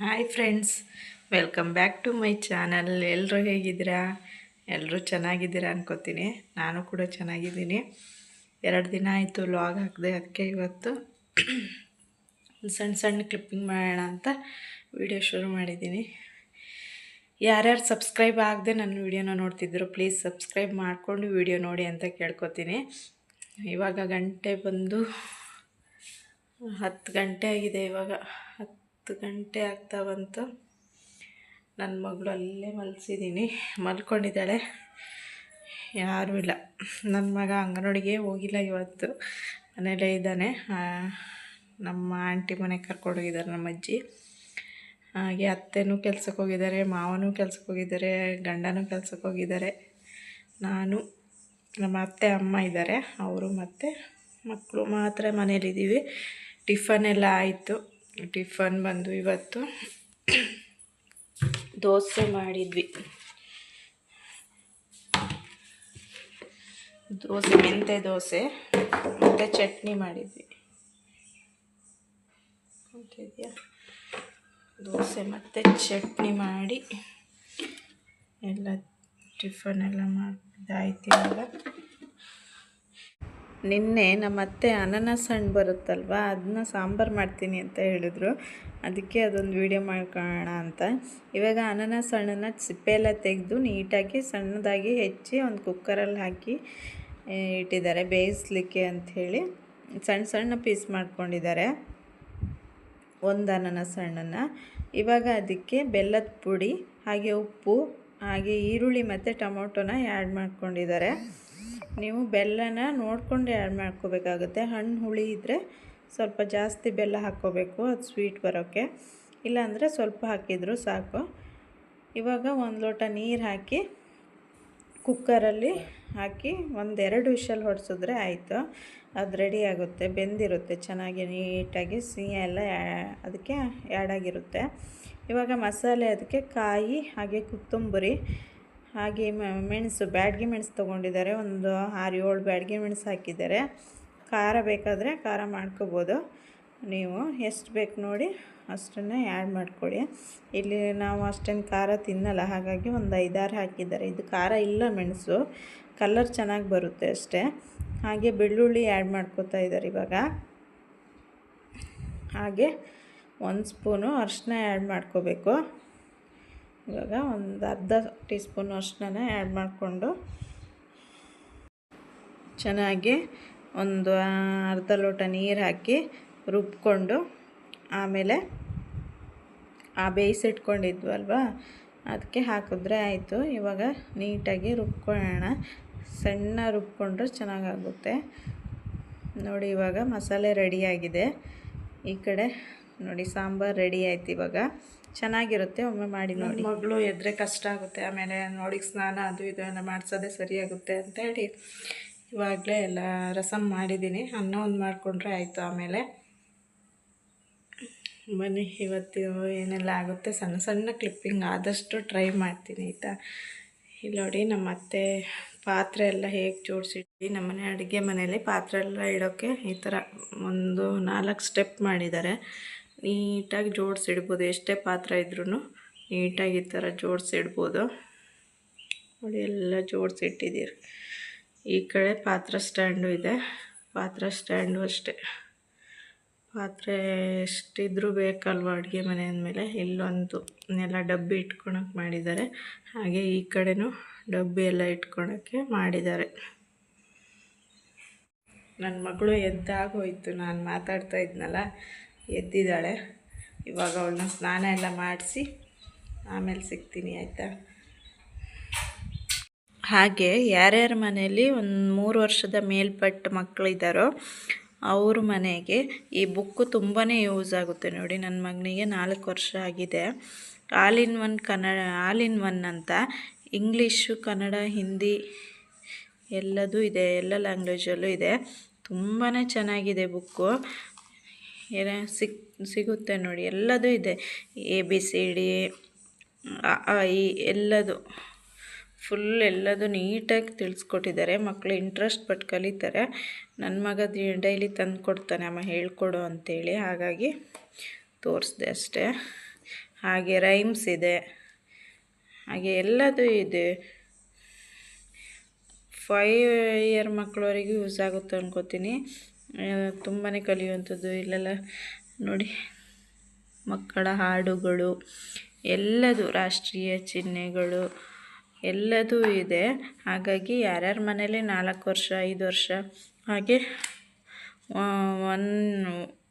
Hi friends welcome back to my channel ಎಲ್ಲರೂ ಹೇಗಿದ್ದೀರಾ? ಎಲ್ಲರೂ ಚೆನ್ನಾಗಿದ್ದೀರಾ ಅನ್ಕೋತೀನಿ. ನಾನು ಕೂಡ ಚೆನ್ನಾಗಿದ್ದೀನಿ. ಎರಡು ದಿನ ಆಯಿತು ಲಾಗ್ ಹಾಕಿದೆ, ಅದಕ್ಕೆ ಇವತ್ತು ಸಣ್ಣ ಸಣ್ಣ ಕ್ಲಿಪ್ಪಿಂಗ್ ಮಾಡೋಣ ಅಂತ ವಿಡಿಯೋ ಶುರು ಮಾಡಿದ್ದೀನಿ. ಯಾರ್ಯಾರು ಸಬ್ಸ್ಕ್ರೈಬ್ ಆಗದೆ ನನ್ನ ವಿಡಿಯೋನ ನೋಡ್ತಿದ್ರು ಪ್ಲೀಸ್ ಸಬ್ಸ್ಕ್ರೈಬ್ ಮಾಡಿಕೊಂಡು ವಿಡಿಯೋ ನೋಡಿ ಅಂತ ಕೇಳ್ಕೊತೀನಿ. ಇವಾಗ ಗಂಟೆ ಬಂದು ಹತ್ತು ಗಂಟೆ ಆಗಿದೆ ಇವಾಗ. ಹತ್ತು ಗಂಟೆ ಆಗ್ತಾ ಬಂತು ನನ್ನ ಮಗಳು ಅಲ್ಲೇ ಮಲಗಿಸಿದ್ದೀನಿ ಮಲ್ಕೊಂಡಿದ್ದಾಳೆ. ಯಾರೂ ಇಲ್ಲ. ನನ್ನ ಮಗ ಅಂಗನವಾಡಿಗೆ ಹೋಗಿಲ್ಲ ಇವತ್ತು. ಮನೇಲೇ ಇದ್ದಾನೆ. ನಮ್ಮ ಆಂಟಿ ಮನೆಗೆ ಕರ್ಕೊಂಡೋಗಿದ್ದಾರೆ ನಮ್ಮ ಅಜ್ಜಿ. ಹಾಗೆ ಅತ್ತೆನೂ ಕೆಲ್ಸಕ್ಕೆ ಹೋಗಿದ್ದಾರೆ, ಮಾವನೂ ಕೆಲ್ಸಕ್ಕೆ ಹೋಗಿದ್ದಾರೆ, ಗಂಡನೂ ಕೆಲ್ಸಕ್ಕೆ ಹೋಗಿದ್ದಾರೆ. ನಾನು, ನಮ್ಮ ಅತ್ತೆ, ಅಮ್ಮ ಇದ್ದಾರೆ. ಅವರು ಮತ್ತು ಮಕ್ಕಳು ಮಾತ್ರ ಮನೇಲಿದ್ದೀವಿ. ಟಿಫನ್ ಎಲ್ಲ ಆಯಿತು. ಟಿಫನ್ ಬಂದು ಇವತ್ತು. ದೋಸೆ ಮಾಡಿದ್ವಿ. ದೋಸೆ ಮೆಂತ್ಯ ದೋಸೆ, ಮತ್ತು ಚಟ್ನಿ ಮಾಡಿದ್ವಿ. ದೋಸೆ ಮತ್ತು ಚಟ್ನಿ ಮಾಡಿ ಎಲ್ಲ ಟಿಫನ್ ಎಲ್ಲ ಮಾಡಿದ್ದಾಯ್ತು ಇವಾಗ. ನಿನ್ನೆ ನಮ್ಮ ಅತ್ತೆ ಅನಾನಸ್ ಹಣ್ಣು ಬರುತ್ತಲ್ವ? ಅದನ್ನ ಸಾಂಬಾರು ಮಾಡ್ತೀನಿ ಅಂತ ಹೇಳಿದ್ರು. ಅದಕ್ಕೆ ಅದೊಂದು ವೀಡಿಯೋ ಮಾಡ್ಕೊಳ್ಳೋಣ ಅಂತ. ಇವಾಗ ಅನಾನಸ್ ಹಣ್ಣನ್ನು ಸಿಪ್ಪೆಯೆಲ್ಲ ತೆಗೆದು ನೀಟಾಗಿ ಸಣ್ಣದಾಗಿ ಹೆಚ್ಚಿ ಒಂದು ಕುಕ್ಕರಲ್ಲಿ ಹಾಕಿ ಇಟ್ಟಿದ್ದಾರೆ. ಬೇಯಿಸ್ಲಿಕ್ಕೆ ಅಂಥೇಳಿ ಸಣ್ಣ ಸಣ್ಣ ಪೀಸ್ ಮಾಡ್ಕೊಂಡಿದ್ದಾರೆ ಒಂದು ಅನಾನಸ್ ಹಣ್ಣನ್ನು. ಇವಾಗ ಅದಕ್ಕೆ ಬೆಲ್ಲದ ಪುಡಿ, ಹಾಗೆ ಉಪ್ಪು, ಹಾಗೆ ಈರುಳ್ಳಿ ಮತ್ತು ಟೊಮೊಟೊನ ಆ್ಯಡ್ ಮಾಡ್ಕೊಂಡಿದ್ದಾರೆ. ನೀವು ಬೆಲ್ಲನ ನೋಡಿಕೊಂಡು ಆ್ಯಡ್ ಮಾಡ್ಕೋಬೇಕಾಗುತ್ತೆ. ಹಣ್ಣು ಹುಳಿ ಇದ್ದರೆ ಸ್ವಲ್ಪ ಜಾಸ್ತಿ ಬೆಲ್ಲ ಹಾಕ್ಕೋಬೇಕು, ಅದು ಸ್ವೀಟ್ ಬರೋಕ್ಕೆ. ಇಲ್ಲಾಂದರೆ ಸ್ವಲ್ಪ ಹಾಕಿದ್ರು ಸಾಕು. ಇವಾಗ ಒಂದು ಲೋಟ ನೀರು ಹಾಕಿ, ಕುಕ್ಕರಲ್ಲಿ ಹಾಕಿ ಒಂದೆರಡು ವಿಷಲ್ ಹೊಡೆಸಿದ್ರೆ ಆಯಿತು. ಅದು ರೆಡಿ ಆಗುತ್ತೆ, ಬೆಂದಿರುತ್ತೆ, ಚೆನ್ನಾಗಿ ನೀಟಾಗಿ ಸಿಹಿ ಎಲ್ಲ ಅದಕ್ಕೆ ಆ್ಯಡ್ ಆಗಿರುತ್ತೆ. ಇವಾಗ ಮಸಾಲೆ, ಅದಕ್ಕೆ ಕಾಯಿ ಹಾಗೆ ಕೊತ್ತಂಬರಿ. ಹಾಗೆ ಮೆಣಸು, ಬ್ಯಾಡ್ಗೆ ಮೆಣಸು ತೊಗೊಂಡಿದ್ದಾರೆ. ಒಂದು ಆರು ಏಳು ಬ್ಯಾಡ್ಗೆ ಮೆಣಸು ಹಾಕಿದ್ದಾರೆ. ಖಾರ ಬೇಕಾದರೆ ಖಾರ ಮಾಡ್ಕೋಬೋದು. ನೀವು ಎಷ್ಟು ಬೇಕು ನೋಡಿ ಅಷ್ಟನ್ನು ಆ್ಯಡ್ ಮಾಡ್ಕೊಳ್ಳಿ. ಇಲ್ಲಿ ನಾವು ಅಷ್ಟೇನು ಖಾರ ತಿನ್ನಲ್ಲ, ಹಾಗಾಗಿ ಒಂದು ಐದಾರು ಹಾಕಿದ್ದಾರೆ. ಇದು ಖಾರ ಇಲ್ಲ ಮೆಣಸು ಕಲ್ಲರ್ ಚೆನ್ನಾಗಿ ಬರುತ್ತೆ ಅಷ್ಟೇ. ಹಾಗೆ ಬೆಳ್ಳುಳ್ಳಿ ಆ್ಯಡ್ ಮಾಡ್ಕೋತಾ ಇದ್ದಾರೆ ಇವಾಗ. ಹಾಗೆ ಒಂದು ಸ್ಪೂನು ಅರಿಶಿನ ಆ್ಯಡ್ ಮಾಡ್ಕೋಬೇಕು. ಇವಾಗ ಒಂದು ಅರ್ಧ ಟೀ ಸ್ಪೂನ್ ಆ್ಯಡ್ ಮಾಡಿಕೊಂಡು ಚೆನ್ನಾಗಿ ಒಂದು ಅರ್ಧ ಲೋಟ ನೀರು ಹಾಕಿ ರುಬ್ಕೊಂಡು ಆಮೇಲೆ ಆ ಬೇಯಿಸಿಟ್ಕೊಂಡಿದ್ವಲ್ವ ಅದಕ್ಕೆ ಹಾಕಿದ್ರೆ ಆಯಿತು. ಇವಾಗ ನೀಟಾಗಿ ರುಬ್ಕೊಳ್ಳೋಣ. ಸಣ್ಣ ರುಬ್ಕೊಂಡ್ರೆ ಚೆನ್ನಾಗಾಗುತ್ತೆ. ನೋಡಿ, ಇವಾಗ ಮಸಾಲೆ ರೆಡಿಯಾಗಿದೆ ಈ ಕಡೆ ನೋಡಿ, ಸಾಂಬಾರು ರೆಡಿ ಆಯ್ತು ಇವಾಗ. ಚೆನ್ನಾಗಿರುತ್ತೆ ಒಮ್ಮೆ ಮಾಡಿ ನೋಡಿ. ಮಗಳು ಎದ್ರೆ ಕಷ್ಟ ಆಗುತ್ತೆ ಆಮೇಲೆ ನೋಡಿ ಸ್ನಾನ ಅದು ಇದು ಎಲ್ಲ ಮಾಡಿಸೋದೇ ಸರಿಯಾಗುತ್ತೆ ಅಂತ ಹೇಳಿ ಇವಾಗಲೇ ಎಲ್ಲ ರಸಮ್ ಮಾಡಿದ್ದೀನಿ ಅನ್ನ ಒಂದು ಮಾಡಿಕೊಂಡ್ರೆ ಆಯಿತು ಆಮೇಲೆ. ಬನ್ನಿ ಇವತ್ತು ಏನೆಲ್ಲ ಆಗುತ್ತೆ ಸಣ್ಣ ಸಣ್ಣ ಕ್ಲಿಪ್ಪಿಂಗ್ ಆದಷ್ಟು ಟ್ರೈ ಮಾಡ್ತೀನಿ ಆಯಿತಾ? ಇಲ್ಲಿ ನೋಡಿ ನಮ್ಮ ಅತ್ತೆ ಪಾತ್ರೆ ಎಲ್ಲ ಹೇಗೆ ಜೋಡಿಸಿದ್ವಿ ನಮ್ಮನೆ ಅಡುಗೆ ಮನೆಯಲ್ಲಿ ಪಾತ್ರೆ ಎಲ್ಲ ಇಡೋಕ್ಕೆ ಈ ಥರ ಒಂದು ನಾಲ್ಕು ಸ್ಟೆಪ್ ಮಾಡಿದ್ದಾರೆ. ನೀಟಾಗಿ ಜೋಡಿಸಿಡ್ಬೋದು, ಎಷ್ಟೇ ಪಾತ್ರೆ ಇದ್ರೂ ನೀಟಾಗಿ ಈ ಥರ ಜೋಡಿಸಿಡ್ಬೋದು. ನೋಡಿ, ಎಲ್ಲ ಜೋಡಿಸಿಟ್ಟಿದ್ದೀರಿ. ಈ ಕಡೆ ಪಾತ್ರ ಸ್ಟ್ಯಾಂಡು ಇದೆ, ಪಾತ್ರ ಸ್ಟ್ಯಾಂಡು ಅಷ್ಟೇ. ಪಾತ್ರೆ ಎಷ್ಟಿದ್ರೂ ಬೇಕಲ್ವ ಅಡುಗೆ ಮನೆ ಅಂದಮೇಲೆ, ಇಲ್ಲೊಂದು ಎಲ್ಲ ಡಬ್ಬಿ ಇಟ್ಕೊಳಕ್ಕೆ ಮಾಡಿದ್ದಾರೆ. ಹಾಗೆ ಈ ಕಡೆನೂ ಡಬ್ಬಿ ಎಲ್ಲ ಇಟ್ಕೊಳಕ್ಕೆ ಮಾಡಿದ್ದಾರೆ. ನನ್ನ ಮಗಳು ಎದ್ದಾಗೋಯ್ತು ನಾನು ಮಾತಾಡ್ತಾ ಇದ್ನಲ್ಲ ಎದ್ದಿದ್ದಾಳೆ ಇವಾಗ ಅವಳನ್ನ ಸ್ನಾನ ಎಲ್ಲ ಮಾಡಿಸಿ ಆಮೇಲೆ ಸಿಗ್ತೀನಿ, ಆಯಿತಾ? ಹಾಗೆ ಯಾರ್ಯಾರ ಮನೆಯಲ್ಲಿ ಒಂದು ಮೂರು ವರ್ಷದ ಮೇಲ್ಪಟ್ಟ ಮಕ್ಕಳಿದ್ದಾರೋ ಅವ್ರ ಮನೆಗೆ ಈ ಬುಕ್ಕು ತುಂಬಾ ಯೂಸ್ ಆಗುತ್ತೆ ನೋಡಿ. ನನ್ನ ಮಗನಿಗೆ ನಾಲ್ಕು ವರ್ಷ ಆಗಿದೆ. All in one Kannada, all in one ಅಂತ ಇಂಗ್ಲೀಷು, ಕನ್ನಡ, ಹಿಂದಿ ಎಲ್ಲದೂ ಇದೆ, ಎಲ್ಲ ಲ್ಯಾಂಗ್ವೇಜಲ್ಲೂ ಇದೆ. ತುಂಬಾ ಚೆನ್ನಾಗಿದೆ ಬುಕ್ಕು. ಏನೇ ಸಿಕ್, ಸಿಗುತ್ತೆ ನೋಡಿ. ಎಲ್ಲದೂ ಇದೆ. ಎ ಬಿ ಸಿ ಡಿ ಎಲ್ಲದು. ಫುಲ್ ಎಲ್ಲದೂ ನೀಟಾಗಿ ತಿಳಿಸ್ಕೊಟ್ಟಿದ್ದಾರೆ. ಮಕ್ಕಳು ಇಂಟ್ರೆಸ್ಟ್ ಪಟ್ಟು ಕಲಿತಾರೆ. ನನ್ನ ಮಗ ಡೈಲಿ ತಂದು ಕೊಡ್ತಾನೆ. ಅಮ್ಮ ಹೇಳ್ಕೊಡು ಅಂತೇಳಿ. ಹಾಗಾಗಿ ತೋರಿಸ್ದೆ ಅಷ್ಟೇ. ಹಾಗೆ ರೈಮ್ಸ್ ಇದೆ. ಹಾಗೆ ಎಲ್ಲದೂ ಇದೆ. ಫೈವ್ ಇಯರ್ ಮಕ್ಕಳವರೆಗೂ ಯೂಸ್ ಆಗುತ್ತೆ ಅನ್ಕೋತೀನಿ. ತುಂಬಾ ಕಲಿಯುವಂಥದ್ದು ಇಲ್ಲೆಲ್ಲ ನೋಡಿ. ಮಕ್ಕಳ ಹಾಡುಗಳು, ಎಲ್ಲದು ರಾಷ್ಟ್ರೀಯ ಚಿಹ್ನೆಗಳು, ಎಲ್ಲದೂ ಇದೆ. ಹಾಗಾಗಿ ಯಾರ್ಯಾರ ಮನೇಲಿ ನಾಲ್ಕು ವರ್ಷ, ಐದು ವರ್ಷ, ಹಾಗೆ ಒನ್,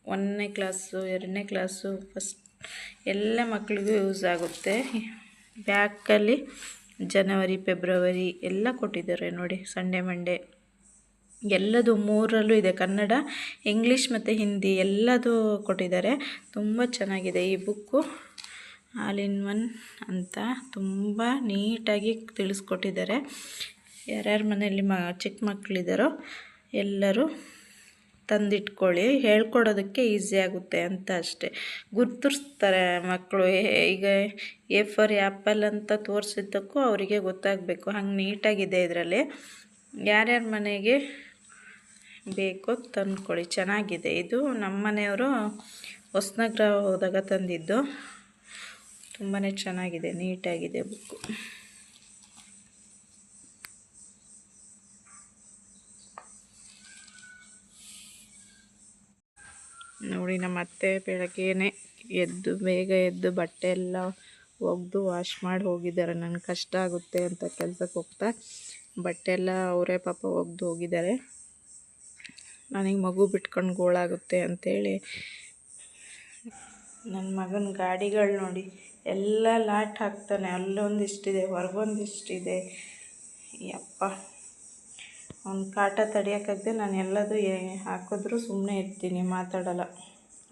ಒಂದನೇ ಕ್ಲಾಸು, ಎರಡನೇ ಕ್ಲಾಸು, ಫಸ್ಟ್, ಎಲ್ಲ ಮಕ್ಕಳಿಗೂ ಯೂಸ್ ಆಗುತ್ತೆ. ಬ್ಯಾಕಲ್ಲಿ ಜನವರಿ, ಫೆಬ್ರವರಿ ಎಲ್ಲ ಕೊಟ್ಟಿದ್ದಾರೆ ನೋಡಿ, ಸಂಡೇ, ಮಂಡೇ. ಎಲ್ಲದು ಮೂರರಲ್ಲೂ ಇದೆ. ಕನ್ನಡ, ಇಂಗ್ಲೀಷ್ ಮತ್ತು ಹಿಂದಿ ಎಲ್ಲದೂ ಕೊಟ್ಟಿದ್ದಾರೆ. ತುಂಬ ಚೆನ್ನಾಗಿದೆ ಈ ಬುಕ್ಕು. ಆಲ್ ಇನ್ ಒನ್ ಅಂತ ತುಂಬ ನೀಟಾಗಿ ತಿಳಿಸ್ಕೊಟ್ಟಿದ್ದಾರೆ. ಯಾರ್ಯಾರ ಮನೆಯಲ್ಲಿ ಮ, ಚಿಕ್ಕ ಮಕ್ಕಳಿದ್ದಾರೋ ಎಲ್ಲರೂ ತಂದಿಟ್ಕೊಳ್ಳಿ. ಹೇಳ್ಕೊಡೋದಕ್ಕೆ ಈಸಿ ಆಗುತ್ತೆ ಅಂತ ಅಷ್ಟೆ. ಗುರ್ತಿಸ್ತಾರೆ ಮಕ್ಕಳು. ಈಗ ಎ ಫಾರ್ ಆ್ಯಪಲ್ ಅಂತ ತೋರಿಸಿದ್ದಕ್ಕೂ ಅವರಿಗೆ ಗೊತ್ತಾಗಬೇಕು. ಹಂಗೆ ನೀಟಾಗಿದೆ ಇದರಲ್ಲಿ. ಯಾರ್ಯಾರ ಮನೆಗೆ ಬೇಕೋ ತಂದ್ಕೊಳ್ಳಿ. ಚೆನ್ನಾಗಿದೆ. ಇದು ನಮ್ಮ ಮನೆಯವರು ಹೊಸನಗರ ಹೋದಾಗ ತಂದಿದ್ದು. ತುಂಬಾ ಚೆನ್ನಾಗಿದೆ. ನೀಟಾಗಿದೆ ಬುಕ್ಕು ನೋಡಿ, ನಮ್ಮ ಅತ್ತೆ ಬೆಳಗ್ಗೆನೆ ಎದ್ದು, ಬೇಗ ಎದ್ದು ಬಟ್ಟೆ ಎಲ್ಲ ಒಗೆದು ವಾಶ್ ಮಾಡಿ ಹೋಗಿದ್ದಾರೆ. ನನಗೆ ಕಷ್ಟ ಆಗುತ್ತೆ ಅಂತ ಕೆಲಸಕ್ಕೆ ಹೋಗ್ತಾ. ಬಟ್ಟೆ ಎಲ್ಲ ಅವರೇ ಪಾಪ ಒಗೆದು ಹೋಗಿದ್ದಾರೆ. ನನಗೆ ಮಗು ಬಿಟ್ಕೊಂಡು ಗೋಳಾಗುತ್ತೆ ಅಂಥೇಳಿ ನನ್ನ ಮಗನ ಗಾಡಿಗಳು ನೋಡಿ ಎಲ್ಲ ಲಾಟ್ ಹಾಕ್ತಾನೆ. ಅಲ್ಲೊಂದಿಷ್ಟಿದೆ, ಹೊರಗೊಂದಿಷ್ಟಿದೆ. ಯಪ್ಪ, ಅವ್ನ ಕಾಟ ತಡಿಯೋಕ್ಕಾಗದೆ ನಾನು ಎಲ್ಲದು ಹಾಕಿದ್ರೂ ಸುಮ್ಮನೆ ಇರ್ತೀನಿ, ಮಾತಾಡಲ್ಲ.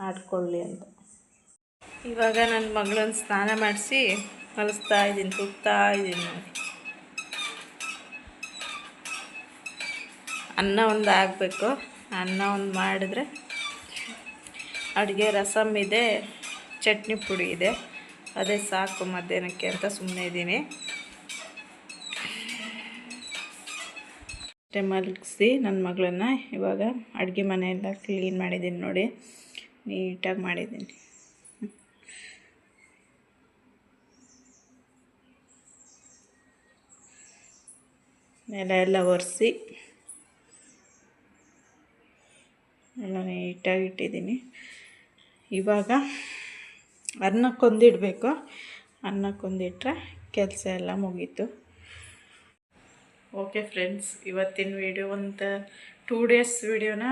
ಆಡ್ಕೊಳ್ಳಿ ಅಂತ. ಇವಾಗ ನನ್ನ ಮಗಳನ್ನ ಸ್ನಾನ ಮಾಡಿಸಿ ಕಲಿಸ್ತಾ ಇದ್ದೀನಿ ತುಗ್ತಾ ಇದ್ದೀನಿ ಅನ್ನ ಒಂದು ಆಗಬೇಕು. ಅನ್ನ ಒಂದು ಮಾಡಿದ್ರೆ ಅಡುಗೆ ರಸಮ್ ಇದೆ, ಚಟ್ನಿ ಪುಡಿ ಇದೆ. ಅದೇ ಸಾಕು ಮಧ್ಯಾಹ್ನಕ್ಕೆ ಅಂತ ಸುಮ್ಮನೆ ಇದ್ದೀನಿ. ಮಲಗಿಸಿ ನನ್ನ ಮಗಳನ್ನ ಇವಾಗ ಅಡುಗೆ ಮನೆಯೆಲ್ಲ ಕ್ಲೀನ್ ಮಾಡಿದ್ದೀನಿ ನೋಡಿ. ನೀಟಾಗಿ ಮಾಡಿದ್ದೀನಿ. ನೆಲ ಎಲ್ಲ ಒರೆಸಿ ಎಲ್ಲ ನೀಟಾಗಿ ಇಟ್ಟಿದ್ದೀನಿ. ಇವಾಗ ಅನ್ನಕ್ಕೊಂದಿಡಬೇಕು. ಅನ್ನಕ್ಕೊಂದಿಟ್ರೆ ಕೆಲಸ ಎಲ್ಲ ಮುಗೀತು. ಓಕೆ ಫ್ರೆಂಡ್ಸ್ ಇವತ್ತಿನ ವಿಡಿಯೋ ಒಂದು ಟೂ ಡೇಸ್ ವಿಡಿಯೋನ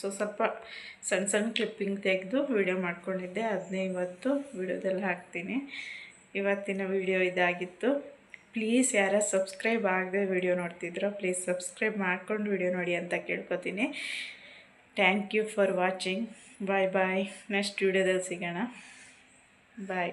ಸೊ ಸ್ವಲ್ಪ ಸಣ್ಣ ಸಣ್ಣ ಕ್ಲಿಪ್ಪಿಂಗ್ ತೆಗೆದು ವೀಡಿಯೋ ಮಾಡ್ಕೊಂಡಿದ್ದೆ. ಅದನ್ನೇ ಇವತ್ತು ವಿಡಿಯೋದಲ್ಲಿ ಹಾಕ್ತೀನಿ. ಇವತ್ತಿನ ವಿಡಿಯೋ ಇದಾಗಿತ್ತು. ಪ್ಲೀಸ್ ಯಾರ ಸಬ್ಸ್ಕ್ರೈಬ್ ಆಗದೆ ವಿಡಿಯೋ ನೋಡ್ತಿದ್ರು ಪ್ಲೀಸ್ ಸಬ್ಸ್ಕ್ರೈಬ್ ಮಾಡ್ಕೊಂಡು ವಿಡಿಯೋ ನೋಡಿ ಅಂತ ಕೇಳ್ಕೊತೀನಿ. Thank you for watching bye bye next ವೀಡಿಯೋದಲ್ಲಿ ಸಿಗೋಣ. ಬಾಯ್